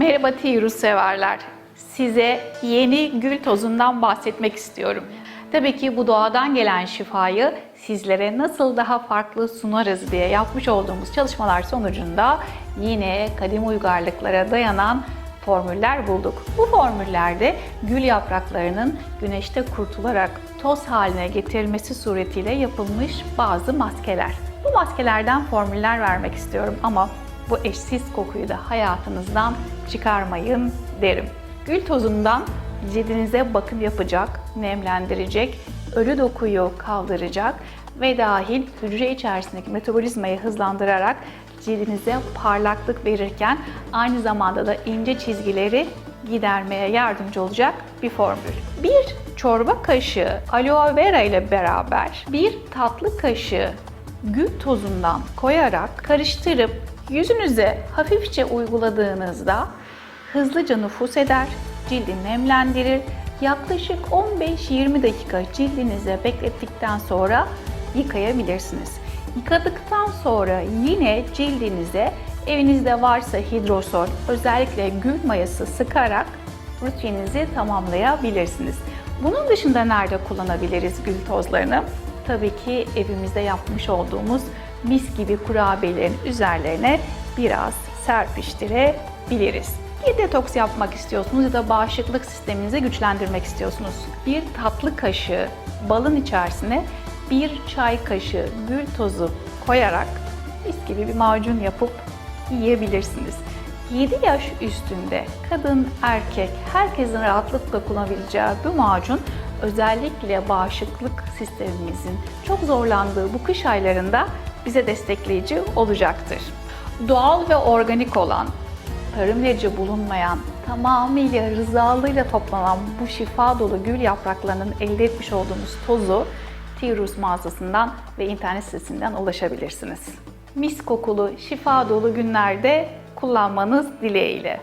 Merhaba Tirus severler. Size yeni gül tozundan bahsetmek istiyorum. Tabii ki bu doğadan gelen şifayı sizlere nasıl daha farklı sunarız diye yapmış olduğumuz çalışmalar sonucunda yine kadim uygarlıklara dayanan formüller bulduk. Bu formüllerde gül yapraklarının güneşte kurtularak toz haline getirilmesi suretiyle yapılmış bazı maskeler. Bu maskelerden formüller vermek istiyorum ama bu eşsiz kokuyu da hayatınızdan çıkarmayın derim. Gül tozundan cildinize bakım yapacak, nemlendirecek, ölü dokuyu kaldıracak ve dahil hücre içerisindeki metabolizmayı hızlandırarak cildinize parlaklık verirken aynı zamanda da ince çizgileri gidermeye yardımcı olacak bir formül. Bir çorba kaşığı aloe vera ile beraber bir tatlı kaşığı gül tozundan koyarak karıştırıp yüzünüze hafifçe uyguladığınızda hızlıca nüfus eder, cildi nemlendirir. Yaklaşık 15-20 dakika cildinize beklettikten sonra yıkayabilirsiniz. Yıkadıktan sonra yine cildinize evinizde varsa hidrosol, özellikle gül mayası sıkarak rutininizi tamamlayabilirsiniz. Bunun dışında nerede kullanabiliriz gül tozlarını? Tabii ki evimizde yapmış olduğumuz mis gibi kurabiyelerin üzerlerine biraz serpiştirebiliriz. Bir detoks yapmak istiyorsunuz ya da bağışıklık sisteminizi güçlendirmek istiyorsunuz. Bir tatlı kaşığı balın içerisine bir çay kaşığı gül tozu koyarak mis gibi bir macun yapıp yiyebilirsiniz. 7 yaş üstünde kadın, erkek herkesin rahatlıkla kullanabileceği bu macun özellikle bağışıklık sistemimizin çok zorlandığı bu kış aylarında bize destekleyici olacaktır. Doğal ve organik olan, tarım ilacı bulunmayan, tamamıyla rızalıyla toplanan bu şifa dolu gül yapraklarının elde etmiş olduğumuz tozu Tirus mağazasından ve internet sitesinden ulaşabilirsiniz. Mis kokulu, şifa dolu günlerde kullanmanız dileğiyle.